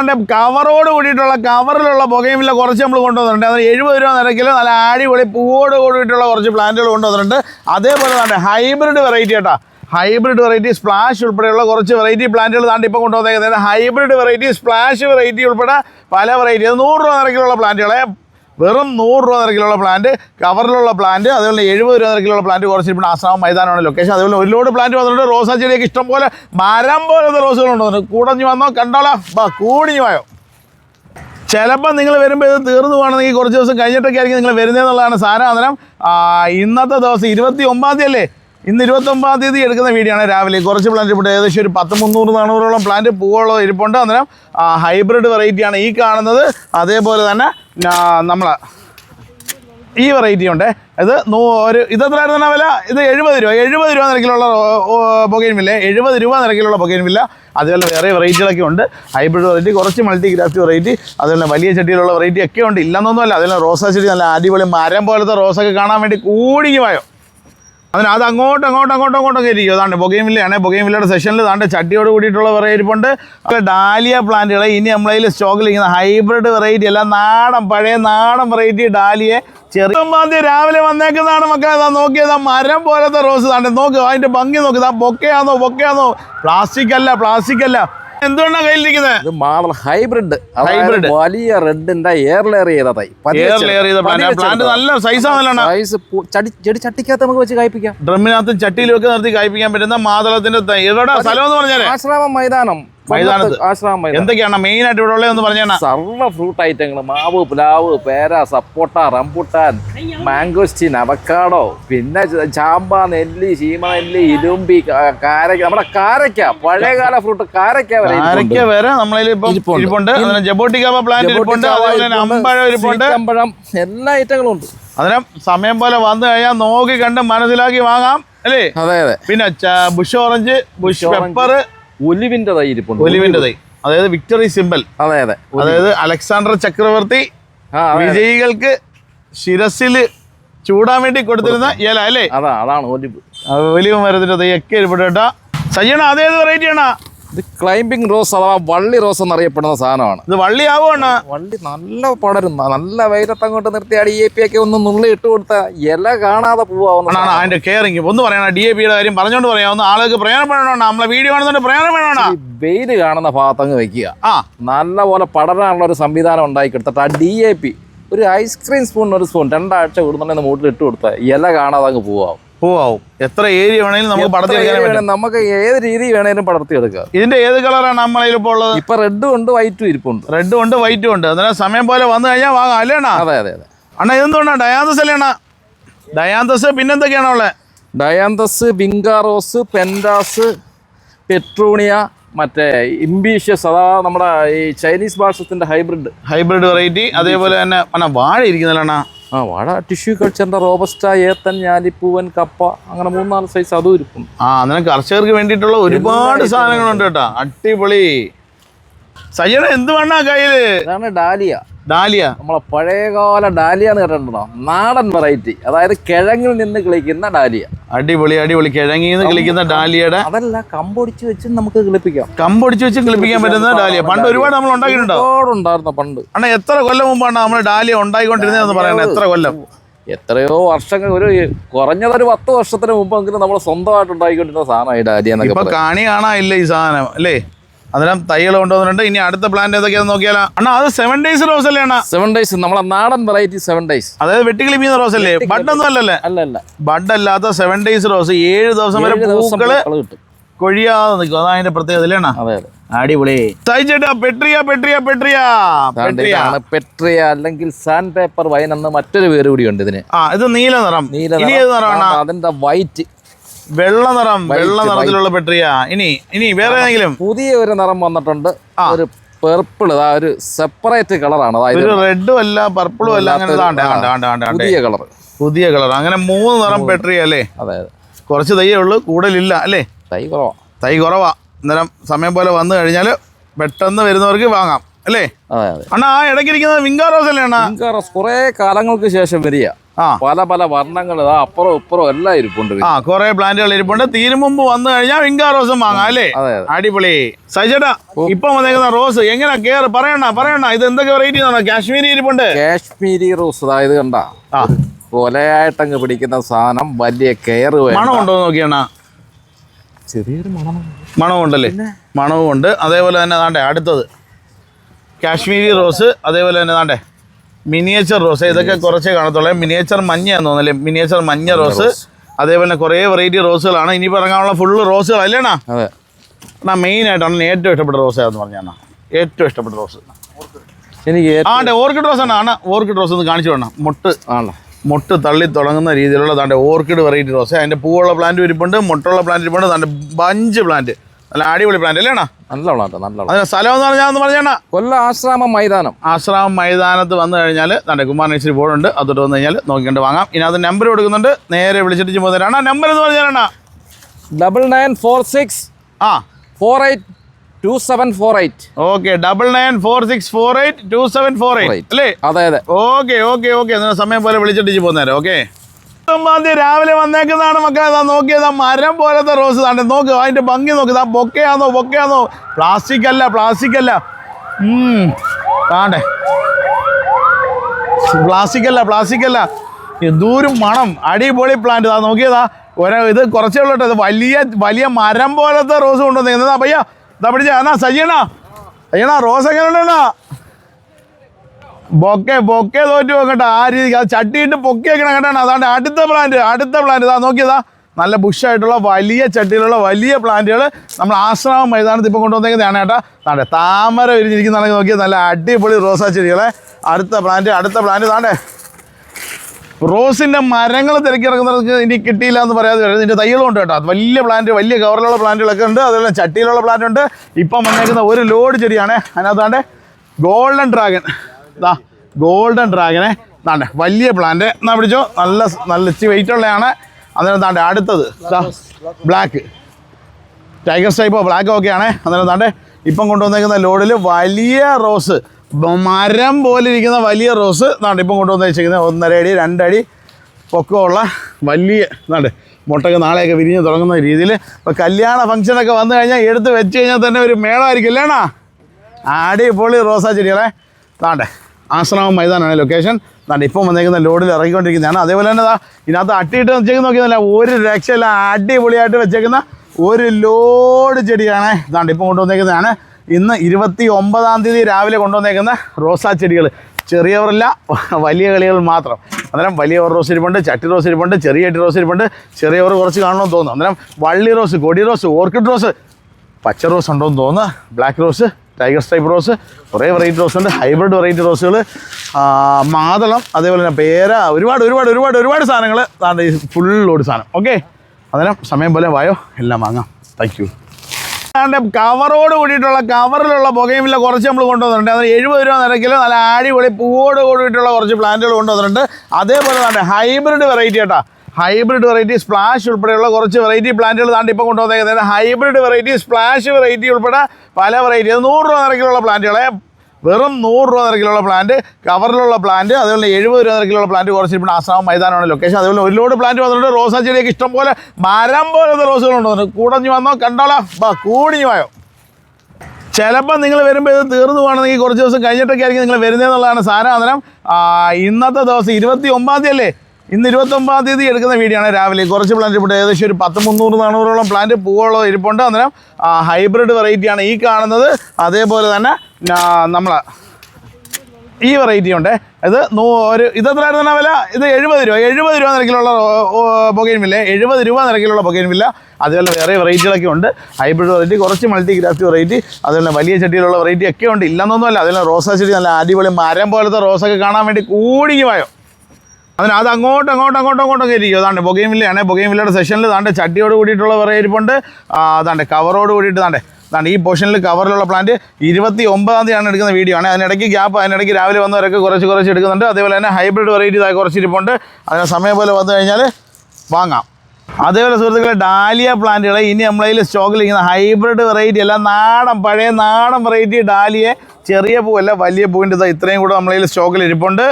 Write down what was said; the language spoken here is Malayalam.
അതാണ്ട് കവറോട് കൂടിയിട്ടുള്ള കവറിലുള്ള പുകയുമില്ല കുറച്ച് നമ്മൾ കൊണ്ടുവന്നിട്ടുണ്ട്. അതിന് എഴുപത് രൂപ നിരക്കിൽ നല്ല അടിപൊളി പൂവോട് കൂടിയിട്ടുള്ള കുറച്ച് പ്ലാന്റുകൾ കൊണ്ടുവന്നിട്ടുണ്ട്. അതേപോലെ തന്നെ ഹൈബ്രിഡ് വെറൈറ്റി കേട്ടോ ഹൈബ്രിഡ് വെറൈറ്റി സ്പ്ലാഷ് ഉൾപ്പെടെയുള്ള കുറച്ച് വെറൈറ്റി പ്ലാന്റുകൾ താണ്ട് ഇപ്പോൾ കൊണ്ടുവന്നേക്കുന്നത് ഹൈബ്രിഡ് വെറൈറ്റി സ്പ്ലാഷ് വെറൈറ്റി ഉൾപ്പെടെ പല വെറൈറ്റി അത് നൂറ് രൂപ നിരക്കിലുള്ള പ്ലാന്റുകളെ വെറും നൂറ് രൂപ നിരക്കിലുള്ള പ്ലാന്റ് കവറിലുള്ള പ്ലാന്റ് അതുപോലെ എഴുപത് രൂപ നിരക്കിലുള്ള പ്ലാന്റ് കുറച്ച് ഇപ്പോൾ ആസാം മൈതാനമാണ് ലൊക്കേഷൻ അതുപോലെ ഒരു ലോഡ് പ്ലാന്റ് വന്നിട്ടുണ്ട്. റോസാ ചെടിയൊക്കെ ഇഷ്ടം പോലെ മരം പോലത്തെ കൊണ്ടുവന്നിട്ടുണ്ട് കൂടഞ്ഞു വന്നോ? കണ്ടോളാം. ബാ കൂടിഞ്ഞു പോയോ ചിലപ്പോൾ നിങ്ങൾ വരുമ്പോൾ ഇത് തീർന്നു പോകണമെങ്കിൽ കുറച്ച് ദിവസം കഴിഞ്ഞിട്ടൊക്കെ ആയിരിക്കും നിങ്ങൾ വരുന്നതെന്നുള്ളതാണ് സാരാന്തരം ഇന്നത്തെ ദിവസം ഇരുപത്തി ഒമ്പതാം തീയതി അല്ലേ? ഇന്ന് ഇരുപത്തൊമ്പതാം തീയതി എടുക്കുന്ന വീഡിയോ ആണ് രാവിലെ. കുറച്ച് പ്ലാന്റ് ഇപ്പോൾ ഏകദേശം ഒരു പത്ത് മുന്നൂറ് നാനൂറോളം പ്ലാന്റ് പൂവുള്ള ഇരിപ്പുണ്ട്. അന്നേരം ഹൈബ്രിഡ് വെറൈറ്റിയാണ് ഈ കാണുന്നത്. അതേപോലെ തന്നെ നമ്മളെ ഈ വെറൈറ്റി ഉണ്ട്. ഇത് ഒരു ഇത് എത്രയായിരുന്നു തന്നെ വില? ഇത് എഴുപത് രൂപ. എഴുപത് രൂപ നിരക്കിലുള്ള പുകയിൻമില്ല എഴുപത് രൂപ നിരക്കിലുള്ള പുകയിൻമില്ല അതുപോലെ വേറെ വെറൈറ്റികളൊക്കെ ഉണ്ട്. ഹൈബ്രിഡ് വെറൈറ്റി കുറച്ച് മൾട്ടി ഗ്രാഫ്റ്റ് വെറൈറ്റി അതുപോലെ വലിയ ചെടിയിലുള്ള വെറൈറ്റി ഒക്കെ ഉണ്ട്. ഇല്ലെന്നൊന്നുമല്ല അതുപോലെ റോസാ ചെടി നല്ല അടിപൊളി മരം പോലത്തെ റോസൊക്കെ കാണാൻ വേണ്ടി കൂടിക്കുമായോ അതിന് അത് അങ്ങോട്ട് അങ്ങോട്ട് അങ്ങോട്ട് അങ്ങോട്ടൊക്കെ ഇരിക്കും. അതാണ്ട് ബൊഗൈമില്ലയാണ് ബൊഗൈമില്ലയുടെ സെഷനിൽ താണ്ട് ചട്ടിയോട് കൂടിയിട്ടുള്ള വെറൈറ്റി ഉണ്ട്. ഡാലിയ പ്ലാന്റുകൾ ഇനി നമ്മളതിൽ സ്റ്റോക്കിൽ ഇരിക്കുന്ന ഹൈബ്രിഡ് വെറൈറ്റി അല്ല നാടൻ പഴയ നാടൻ വെറൈറ്റി ഡാലിയെ ചെറിയ തീയതി രാവിലെ വന്നേക്കുന്നതാണ് മക്കളെ. ഇതാ നോക്കിയത് മരം പോലത്തെ റോസ് താണ്ട് നോക്ക് അതിന്റെ ഭംഗി നോക്ക്. ഇതാ ബൊക്കയാന്നോ ബൊക്കയാന്നോ. പ്ലാസ്റ്റിക് അല്ല പ്ലാസ്റ്റിക് അല്ല. എന്തുകൊണ്ടാണ് കയ്യിലിരിക്കുന്നത് ഇത് മാഡൽ ഹൈബ്രിഡ് ഹൈബ്രിഡ് വലിയ റെഡിന്റെ എയർ ലെയർ ചെയ്ത തൈ പ്ലാന്റ് നല്ല സൈസാണല്ലോ സൈസ് ചടി ചെടി ചട്ടിക്കകത്ത് നമുക്ക് വെച്ച് കായ്പിക്കാം ഡ്രമ്മിനകത്ത് ചട്ടിയിലും ഒക്കെ നിർത്തി പറ്റുന്ന മാതളത്തിന്റെ തൈ എവിടെ സ്ഥലം എന്ന് ആശ്രാമം മൈതാനം. മൈതാനത്ത്. ആശ്രാമം എന്തൊക്കെയാണ് മെയിൻ ആയിട്ട് ഇവിടെ ഉള്ളതെന്ന് പറഞ്ഞാൽ സർവ ഫ്രൂട്ട് ഐറ്റങ്ങൾ മാവ് പ്ലാവ് പേര സപ്പോട്ട റംബുട്ടാൻ മാംഗോസ്റ്റീൻ അവക്കാടോ പിന്നെ ചാമ്പ നെല്ലി ചീമ നെല്ലി ഇരുമ്പി കാരക്ക. നമ്മുടെ കാരക്ക പഴയകാല ഫ്രൂട്ട് കാരക്ക വരെ കാരക്ക വരെ അതിന് ജബോട്ടിക്കാപ്പ പ്ലാന്റ് ഇരിപ്പുണ്ട്. അതുപോലെ അമ്പഴം ഇരിപ്പുണ്ട്. അമ്പഴം എല്ലാ ഐറ്റങ്ങളും ഉണ്ട്. അന്നേരം സമയം പോലെ വന്നു കഴിഞ്ഞാൽ നോക്കി കണ്ട് മനസ്സിലാക്കി വാങ്ങാം. അല്ലേ? അതെ അതെ. പിന്നെ ബുഷ് ഓറഞ്ച് ബുഷ് പെപ്പർ ഒലിവിന്റെ തൈ ഇരിപ്പുണ്ട്. ഒലിവിന്റെ തൈ. അതായത് വിക്ടറി സിമ്പൽ അതെ അതെ. അതായത് അലക്സാണ്ടർ ചക്രവർത്തി. വിജയികൾക്ക് ശിരസിൽ ചൂടാൻ വേണ്ടി കൊടുത്തിരുന്ന ഇല അല്ലേ? അതാ അതാണ് ഒലിവ്. ഒലിവ് മരത്തിന്റെ തൈ ഒക്കെ ഇരിപ്പുണ്ട് സജ്ജണ അതേത് വെറൈറ്റി ആണ്? ഇത് ക്ലൈംബിംഗ് റോസ് അഥവാ വള്ളി റോസ് എന്നറിയപ്പെടുന്ന സാധനമാണ്. ഇത് വള്ളി ആവുകയാണ് വള്ളി നല്ല പടരുന്ന നല്ല വെയിലത്ത് അങ്ങോട്ട് നിർത്തി ഡി എ പി ഒക്കെ ഒന്ന് നുള്ളി ഇട്ട് കൊടുത്ത ഇല കാണാതെ പോവാണ് അതിന്റെ കെയറിങ് ഒന്ന് പറയണം ഡി എ പിയുടെ കാര്യം പറഞ്ഞോണ്ട് പറയാവുന്ന ആളുകൾക്ക് പ്രയോജനപ്പെടണം നമ്മളെ വീഡിയോ കാണുന്നതിന്റെ പ്രയോജനം വേണം വെയിൽ കാണുന്ന ഭാഗത്തങ്ങ് വെക്കുക. ആ. നല്ല പോലെ പടരാനുള്ള ഒരു സംവിധാനം ഉണ്ടാക്കി എടുത്തിട്ട് ആ ഡി എ പി ഒരു ഐസ്ക്രീം സ്പൂൺ ഒരു സ്പൂൺ രണ്ടാഴ്ച കൂടുന്നുണ്ടെങ്കിൽ മൂട്ടിൽ ഇട്ട് കൊടുത്താൽ ഇല കാണാതെ അങ്ങ് പോവാവും. എത്ര ഏരിയ വേണേലും നമുക്ക് നമുക്ക് ഏത് രീതി വേണേലും പടർത്തി എടുക്കാം. ഇതിന്റെ ഏത് കളറാണ് നമ്മളതിൽ ഇപ്പോൾ ഉള്ളത്? ഇപ്പൊ റെഡും ഉണ്ട് വൈറ്റും ഇരിപ്പുണ്ട്. റെഡും ഉണ്ട് വൈറ്റും ഉണ്ട്. അന്നേരം സമയം പോലെ വന്നു കഴിഞ്ഞാൽ വാങ്ങാം. അല്ലേണ അതെ അതെ അതെ. അണ്ണാ ഇതെന്തുകൊണ്ടാ? ഡയാന്തസ് അല്ലേണ ഡയാന്തസ് പിന്നെന്തൊക്കെയാണ് ഉള്ളത് ഡയാന്തസ് ബിങ്കാറോസ് പെൻഡാസ് പെട്രൂണിയ മറ്റേ ഇംബീഷ്യസ് അതാ നമ്മുടെ ഈ ചൈനീസ് ഭാഷത്തിന്റെ ഹൈബ്രിഡ്. Hybrid variety. അതേപോലെ തന്നെ അണ്ണാ വാഴ ഇരിക്കുന്നില്ല അണ്ണാ? ആ വാഴ ടിഷ്യൂ കൾച്ചറിന്റെ റോബസ്റ്റ ഏത്തൻ ഞാലിപ്പൂവൻ കപ്പ അങ്ങനെ മൂന്നാൽ സൈസ് അതും ഇരിക്കും. ആ അങ്ങനെ കർഷകർക്ക് വേണ്ടിയിട്ടുള്ള ഒരുപാട് സാധനങ്ങളുണ്ട് കേട്ടോ. അടിപൊളി. സയ്യണ എന്ത് വേണ കയ്യിൽ? ഡാലിയ. ഡാലിയ. നമ്മളെ പഴയകാല ഡാലിയ എന്ന് കേട്ടിട്ടുണ്ടോ നാടൻ വെറൈറ്റി അതായത് കിഴങ്ങിൽ നിന്ന് കിളിക്കുന്ന ഡാലിയ. അടിപൊളി അടിപൊളി. കിഴങ്ങിന്ന് കിളിക്കുന്ന ഡാലിയയുടെ അതല്ല കമ്പൊടിച്ച് വെച്ച് നമുക്ക് കിളിപ്പിക്കാം. കമ്പൊടിച്ച് വെച്ച് കിളിപ്പിക്കാൻ പറ്റുന്ന ഡാലിയ. പണ്ട് ഒരുപാട് നമ്മൾ ഉണ്ടാക്കിയിട്ടുണ്ടോ? ഒരുപാടുണ്ടായിരുന്നു പണ്ട്. അണ്ണാ എത്ര കൊല്ലം മുമ്പാണ് നമ്മൾ ഡാലിയ ഉണ്ടായിക്കൊണ്ടിരുന്നതെന്ന് പറയണേ? എത്ര കൊല്ലം? എത്രയോ വർഷങ്ങൾ ഒരു കുറഞ്ഞതൊരു പത്ത് വർഷത്തിന് മുമ്പെങ്കിലും നമ്മൾ സ്വന്തമായിട്ട് ഉണ്ടായിക്കൊണ്ടിരുന്ന സാധനമായി ഡാലിയ എന്നൊക്കെ കാണി കാണാനില്ല ഈ സാധനം? അല്ലേ? അന്നേരം തൈകൾ കൊണ്ടുവന്നിട്ടുണ്ട്. ഇനി അടുത്ത പ്ലാന്റ് ഏതൊക്കെയാന്ന് നോക്കിയാലോ. അണ്ണാ അത് സെവൻ ഡേയ്സ് റോസ് അല്ലേ അണ്ണാ? സെവൻ ഡേയ്സ് നമ്മളെ നാടൻ വെറൈറ്റി സെവൻ ഡേയ്സ് അതായത് വെട്ടിക്കിളിപ്പിക്കുന്ന റോസ് അല്ലേ? ബഡ് ഒന്നും അല്ലല്ലേ? അല്ല അല്ല. ബഡ് അല്ലാത്ത സെവൻ ഡേയ്സ് റോസ് ഏഴ് ദിവസം വരെ പൂക്കൾ കൊഴിയാതെ നിൽക്കും. അതാ അതിന്റെ പ്രത്യേകത അല്ലേ അണ്ണാ? അതെ അതെ. അടിപൊളി. തയ്ച്ചേട്ടാ പെട്രിയ പെട്രിയ പെട്രിയ. പെട്രിയ. അല്ലെങ്കിൽ സാൻഡ് പേപ്പർ വൈൻ എന്ന മറ്റൊരു പേര് കൂടിയുണ്ട് ഇതിന്. ആ ഇത് നീല നിറം. നീല നിറം. അതിന്റെ വൈറ്റ് വെള്ള നിറം വെള്ള നിറത്തിലുള്ള പെട്രിയ ഇനി ഇനി വേറെ ഏതെങ്കിലും? പുതിയ ഒരു നിറം വന്നിട്ടുണ്ട്. ഒരു പെർപ്പിൾ ആ ഒരു സെപ്പറേറ്റ് കളറാണ് അതായത് റെഡും അല്ല പർപ്പിളും അല്ല അങ്ങനെ. പുതിയ കളർ പുതിയ കളർ അങ്ങനെ മൂന്ന് നിറം പെട്രിയ അല്ലേ? അതെ അതെ. കുറച്ച് തയ്യേ ഉള്ളൂ കൂടുതലില്ല അല്ലേ? തൈ കുറവാ. തൈ കുറവാ. അന്നേരം സമയം പോലെ വന്നു കഴിഞ്ഞാൽ പെട്ടെന്ന് വരുന്നവർക്ക് വാങ്ങാം അല്ലേ? അതെ അതെ. അണ്ണാ ആ ഇടയ്ക്കിരിക്കുന്നത് വിങ്കാറോസ് അല്ലേ അണ്ണാ? വിങ്കാറോസ് കുറേ കാലങ്ങൾക്ക് ശേഷം വരിക. പല പല വർണങ്ങൾ അപ്പുറം ഇപ്പുറം എല്ലാം ഇരിപ്പുണ്ട്. ആ കുറെ പ്ലാന്റുകൾ ഇരിപ്പുണ്ട്. തീരു മുമ്പ് വന്നു കഴിഞ്ഞാൽ ഇങ്കാ റോസും വാങ്ങാം അല്ലേ? അടിപൊളി. സജട ഇപ്പൊ വന്നേക്കുന്ന റോസ് എങ്ങനെ കേറ്? പറയണ പറയണ ഇത് എന്തൊക്കെ വെറൈറ്റി ആണോ കാശ്മീരി ഇരിപ്പുണ്ട്. കാശ്മീരി റോസ് അതായത് കണ്ട? കൊലയായിട്ടങ്ങ് പിടിക്കുന്ന സാധനം വലിയ കെയർ മണം ഉണ്ടോ നോക്കിയാണ് ചെറിയൊരു മണം മണമുണ്ടല്ലേ മണവുമുണ്ട് അതേപോലെ തന്നെ അതാണ്ടേ അടുത്തത്. കാശ്മീരി റോസ് അതേപോലെ തന്നെ താണ്ടെ മിനിയേച്ചർ റോസ്. ഇതൊക്കെ കുറച്ചേ കാണത്തുള്ളൂ. മിനിയേച്ചർ മഞ്ഞയാന്ന് തോന്നല്ലേ മിനിയേച്ചർ മഞ്ഞ റോസ്. അതേപോലെ കുറേ വെറൈറ്റി റോസുകളാണ്. ഇനി ഇറങ്ങാനുള്ള ഫുള്ള് റോസുകൾ അല്ലേണാ അതെ. എന്നാ മെയിൻ ആയിട്ടാണ് ഏറ്റവും ഇഷ്ടപ്പെട്ട റോസ് ഏതെന്ന് പറഞ്ഞാൽ ഏറ്റവും ഇഷ്ടപ്പെട്ട റോസ്. എനിക്ക് ആ ഓർക്കിഡ് റോസ് ആണ് ആണ് ഓർക്കിഡ് റോസ് ഒന്ന് കാണിച്ചു വേണം മുട്ട്. ആണ്? മുട്ട് തള്ളി തുടങ്ങുന്ന രീതിയിലുള്ള താണ്ടെ ഓർക്കിഡ് വെറൈറ്റി റോസ് അതിന്റെ പൂവുള്ള പ്ലാന്റ് ഇരിപ്പുണ്ട് മുട്ടുള്ള പ്ലാന്റ് ഇരിപ്പുണ്ട് താണ്ടെ ബഞ്ച് പ്ലാന്റ് നല്ല അടിപൊളി പ്ലാന്റ് അല്ലേണ നല്ല വളാട്ടോ നല്ല വളം അതിന് സ്ഥലം എന്ന് പറഞ്ഞാൽ കൊല്ല ആശ്രാമ മൈതാനം. ആശ്രാമ മൈതാനത്ത് വന്നു കഴിഞ്ഞാൽ നമ്മുടെ കുമാർ നേഴ്സറി ബോർഡുണ്ട്. അതോട്ട് വന്നു കഴിഞ്ഞാൽ നോക്കിക്കൊണ്ട് വാങ്ങാം. ഇതിനകത്ത് നമ്പർ കൊടുക്കുന്നുണ്ട്. നേരെ വിളിച്ചിട്ട് പോകുന്നതാണ് ആ നമ്പർ എന്ന് പറഞ്ഞാൽ ഡബിൾ നയൻ ഫോർ സിക്സ് ആ. Four eight two seven four eight okay double nine four six four eight two seven four eight അല്ലേ? അതെ അതെ. ഓക്കെ ഓക്കെ ഓക്കെ സമയം പോലെ വിളിച്ചിട്ട് പോകുന്നേരം ഓക്കെ ഒമ്പതാം തീയതി രാവിലെ വന്നേക്കുന്നതാണ് മക്കളെ. ഇതാ നോക്കിയതാ മരം പോലത്തെ റോസ് താണ്ടെ നോക്ക് അതിന്റെ ഭംഗി നോക്ക്. ഇതാ ബൊക്കയാന്നോ ബൊക്കയാന്നോ. പ്ലാസ്റ്റിക് അല്ല പ്ലാസ്റ്റിക് അല്ല. ഉം, താണ്ടെ പ്ലാസ്റ്റിക് അല്ല പ്ലാസ്റ്റിക് അല്ല. ദൂരം മണം. അടിപൊളി പ്ലാന്റ് ഇതാ നോക്കിയതാ ഒരു ഇത് കുറച്ചേ ഉള്ളൂ ഇത് വലിയ വലിയ മരം പോലത്തെ റോസ് കൊണ്ടുവന്നേ എന്താ പയ്യാ. ഇതാ പിടിച്ചാ എന്നാ സജ്ജണ അയ്യണ റോസ് എങ്ങനെ ഉണ്ടെന്നാ ബൊക്കെ ബൊക്കെ തോറ്റു നോക്കട്ടെ ആ രീതിക്ക് അത് ചട്ടിയിട്ട് പൊക്കി വെക്കണം കേട്ടാണ് അതാണ്ട് അടുത്ത പ്ലാന്റ് അടുത്ത പ്ലാന്റ് ഇതാ നോക്കിയതാ നല്ല ബുഷായിട്ടുള്ള വലിയ ചട്ടിയിലുള്ള വലിയ പ്ലാന്റുകൾ നമ്മൾ ആശ്രമം മൈതാനത്ത് ഇപ്പം കൊണ്ടുവന്നേക്കുന്നതാണ് ചേട്ടാ താണ്ടെ താമര വിരിഞ്ഞിരിക്കുന്നതാണെങ്കിൽ നോക്കിയാൽ നല്ല അടിപൊളി റോസാ ചെടികളെ. അടുത്ത പ്ലാന്റ് അടുത്ത പ്ലാന്റ് താണ്ടെ റോസിന്റെ മരങ്ങൾ തിരക്കിറക്കുന്നവർക്ക് ഇനി കിട്ടിയില്ല എന്ന് പറയാതെ വരും. ഇതിന്റെ തൈകളും ഉണ്ട് കേട്ടോ. വലിയ പ്ലാന്റ് വലിയ കവറിലുള്ള പ്ലാന്റുകളൊക്കെ ഉണ്ട്. അതെല്ലാം ചട്ടിയിലുള്ള പ്ലാന്റ് ഉണ്ട്. ഇപ്പം വന്നേക്കുന്ന ഒരു ലോഡ് ചെടിയാണ്. അതിനകത്താണ്ട് ഗോൾഡൻ ഡ്രാഗൺ ഇതാ ഗോൾഡൻ ഡ്രാഗനെ താണ്ടെ വലിയ പ്ലാന്റ് എന്നാ പിടിച്ചോ നല്ല നല്ല ഇച്ചിരി വെയിറ്റ് ഉള്ളതാണ് അന്നേരം താണ്ടെ അടുത്തത്. ബ്ലാക്ക് ടൈഗർ ടൈപ്പോ ബ്ലാക്കോ ഒക്കെയാണ്. അന്നേരം താണ്ടെ ഇപ്പം കൊണ്ടുവന്നേക്കുന്ന ലോഡിൽ വലിയ റോസ് മരം പോലെ ഇരിക്കുന്ന വലിയ റോസ് താണ്ടെ ഇപ്പം കൊണ്ടുവന്ന് വെച്ചിരിക്കുന്നത് ഒന്നര അടി രണ്ടടി പൊക്കമുള്ള വലിയ താണ്ടെ മുട്ടയ്ക്ക് നാളെയൊക്കെ വിരിഞ്ഞ് തുടങ്ങുന്ന രീതിയിൽ ഇപ്പോൾ കല്യാണ ഫംഗ്ഷനൊക്കെ വന്നു കഴിഞ്ഞാൽ എടുത്ത് വെച്ച് കഴിഞ്ഞാൽ തന്നെ ഒരു മേളമായിരിക്കും അല്ലേണാ? അടിപൊളി റോസാ ചെടികളെ. താണ്ടെ ആശ്രമം മൈതാനാണ് ലൊക്കേഷൻ താണ്ടെ ഇപ്പം വന്നേക്കുന്ന ലോഡിൽ ഇറങ്ങിക്കൊണ്ടിരിക്കുന്നതാണ്. അതേപോലെ തന്നെ ഇതിനകത്ത് അട്ടിയിട്ട് വെച്ചേക്കുന്ന നോക്കിയതല്ല ഒരു രക്ഷയില്ല അടിപൊളിയായിട്ട് വെച്ചേക്കുന്ന ഒരു ലോഡ് ചെടിയാണ്. താണ്ടെ ഇപ്പം കൊണ്ടുവന്നേക്കുന്നതാണ്. ഇന്ന് ഇരുപത്തി ഒമ്പതാം തീയതി രാവിലെ കൊണ്ടുവന്നേക്കുന്ന റോസാ ചെടികൾ ചെറിയവരല്ല വലിയ കളികൾ മാത്രം. അന്നേരം വലിയ റോസ് ഇരിപ്പുണ്ട് ചട്ടി റോസ് ഇരിപ്പുണ്ട് ചെറിയ ചട്ടി റോസ് ഇരിപ്പുണ്ട് ചെറിയവർ കുറച്ച് കാണണമെന്ന് തോന്നുന്നു. അന്നേരം വള്ളി റോസ് കൊടി റോസ് ഓർക്കിഡ് റോസ് പച്ച റോസ് ഉണ്ടോ എന്ന് തോന്നുന്നു. Black rose tiger stripe rose കുറേ വെറൈറ്റി റോസ് ഉണ്ട് ഹൈബ്രിഡ് വെറൈറ്റി റോസുകൾ മാതളം അതേപോലെ തന്നെ പേര ഒരുപാട് ഒരുപാട് ഒരുപാട് ഒരുപാട് സാധനങ്ങൾ താണ്ട് ഫുൾ ലോഡ് സാധനം. ഓക്കെ അന്നേരം സമയം പോലെ വായോ? എല്ലാം വാങ്ങാം. താങ്ക് യു കവറോട് കൂടിയിട്ടുള്ള കവറിലുള്ള പുകയുമില്ല കുറച്ച് നമ്മൾ കൊണ്ടുവന്നിട്ടുണ്ട്. അതിന് എഴുപത് രൂപ നിരക്കിൽ നല്ല അടിപൊളി പൂവോട് കൂടിയിട്ടുള്ള കുറച്ച് പ്ലാന്റുകൾ കൊണ്ടുവന്നിട്ടുണ്ട്. അതേപോലെ തന്നെ ഹൈബ്രിഡ് വെറൈറ്റി കേട്ടോ ഹൈബ്രിഡ് വെറൈറ്റി സ്പ്ലാഷ് ഉൾപ്പെടെയുള്ള കുറച്ച് വെറൈറ്റി പ്ലാന്റുകൾ താണ്ട് ഇപ്പോൾ കൊണ്ടുവന്നേക്കുന്നത്. ഹൈബ്രിഡ് വെറൈറ്റി സ്പ്ലാഷ് വെറൈറ്റി ഉൾപ്പെടെ പല വെറൈറ്റി അത് നൂറ് രൂപ നിരക്കിലുള്ള പ്ലാന്റുകളെ വെറും നൂറ് രൂപ നിരക്കിലുള്ള പ്ലാന്റ് കവറിലുള്ള പ്ലാന്റ് അതുപോലെ എഴുപത് രൂപ നിരക്കിലുള്ള പ്ലാന്റ് കുറച്ച് ഇപ്പോൾ ആസാം മൈതാനമാണ് ലൊക്കേഷൻ അതുപോലെ ഒരുപാട് പ്ലാന്റ് വന്നിട്ടുണ്ട്. റോസാ ചെടിയൊക്കെ ഇഷ്ടം പോലെ മരം പോലത്തെ കൊണ്ടുവന്നിട്ടുണ്ട് കൂടഞ്ഞു വന്നോ കണ്ടോളാ. ബാ കൂടിഞ്ഞു പോയോ ചിലപ്പോൾ നിങ്ങൾ വരുമ്പോൾ ഇത് തീർന്നു പോകണമെങ്കിൽ കുറച്ച് ദിവസം കഴിഞ്ഞിട്ടൊക്കെ ആയിരിക്കും നിങ്ങൾ വരുന്നതെന്നുള്ളതാണ് സാരം അന്നേരം. ഇന്നത്തെ ദിവസം ഇരുപത്തി ഒമ്പതാം തീയതി അല്ലേ? ഇന്ന് ഇരുപത്തി ഒമ്പതാം തീയതി എടുക്കുന്ന വീഡിയോ ആണ്. രാവിലെ കുറച്ച് പ്ലാന്റ് ഇപ്പോൾ ഏകദേശം ഒരു പത്ത് മുന്നൂറ് നാനൂറോളം പ്ലാന്റ് പൂവുള്ള ഇരിപ്പുണ്ട്. അന്നേരം ഹൈബ്രിഡ് വെറൈറ്റിയാണ് ഈ കാണുന്നത്. അതേപോലെ തന്നെ നമ്മൾ ഈ വെറൈറ്റി ഉണ്ട്. ഇത് നൂ ഒരു ഇതെത്രയായിരുന്നു വില? ഇത് എഴുപത് രൂപ. എഴുപത് രൂപ നിരക്കിലുള്ള പുകയിൻവില്ല എഴുപത് രൂപ നിരക്കിലുള്ള പുകയിൻവില്ല അതുപോലെ വേറെ വെറൈറ്റികളൊക്കെ ഉണ്ട്. ഹൈബ്രിഡ് വെറൈറ്റി കുറച്ച് മൾട്ടി ഗ്രാഫ്റ്റ് വെറൈറ്റി അതുപോലെ വലിയ ചെടിയിലുള്ള വെറൈറ്റി ഒക്കെ ഉണ്ട്. ഇല്ലെന്നൊന്നുമല്ല. അതുപോലെ റോസാ ചെടി നല്ല അടിപൊളി. മരം പോലത്തെ റോസൊക്കെ കാണാൻ വേണ്ടി കൂടിക്കുമായോ അതിന് അത് അങ്ങോട്ട് അങ്ങോട്ടും അങ്ങോട്ടും അങ്ങോട്ടും കയറ്റിക്കും അതാണ്ട് ബൊഗൈമില്ലയാണ് ബൊഗൈമില്ലയുടെ സെഷനിൽ താണ്ട് ചട്ടിയോട് കൂടിയിട്ടുള്ള വെറൈറ്റിപ്പുണ്ട് അതാണ്ട് കവറോട് കൂടിയിട്ട് താണ്ട് അതാണ് ഈ പോർഷനിൽ കവറിലുള്ള പ്ലാന്റ് ഇരുപത്തി ഒമ്പതാം തീയതിയാണ് എടുക്കുന്ന വീഡിയോ ആണ്. അതിനിടയ്ക്ക് ഗ്യാപ്പ് അതിനിടയ്ക്ക് രാവിലെ വന്നവരൊക്കെ കുറച്ച് കുറച്ച് എടുക്കുന്നുണ്ട്. അതേപോലെ തന്നെ ഹൈബ്രിഡ് വെറൈറ്റി ഇതായി കുറച്ച് ഇരിപ്പുണ്ട് അതിന് സമയം പോലെ വന്നു കഴിഞ്ഞാൽ വാങ്ങാം. അതേപോലെ സുഹൃത്തുക്കളെ ഡാലിയ പ്ലാന്റുകൾ ഇനി നമ്മളതിൽ സ്റ്റോക്കിലിരിക്കുന്ന ഹൈബ്രിഡ് വെറൈറ്റി അല്ല നാടൻ പഴയ നാടൻ വെറൈറ്റി ഡാലിയെ ചെറിയ പൂവല്ല വലിയ പൂവിന്റെ ഇതാ ഇത്രയും കൂടെ നമ്മളതിൽ സ്റ്റോക്കിൽ ഇരിപ്പുണ്ട്.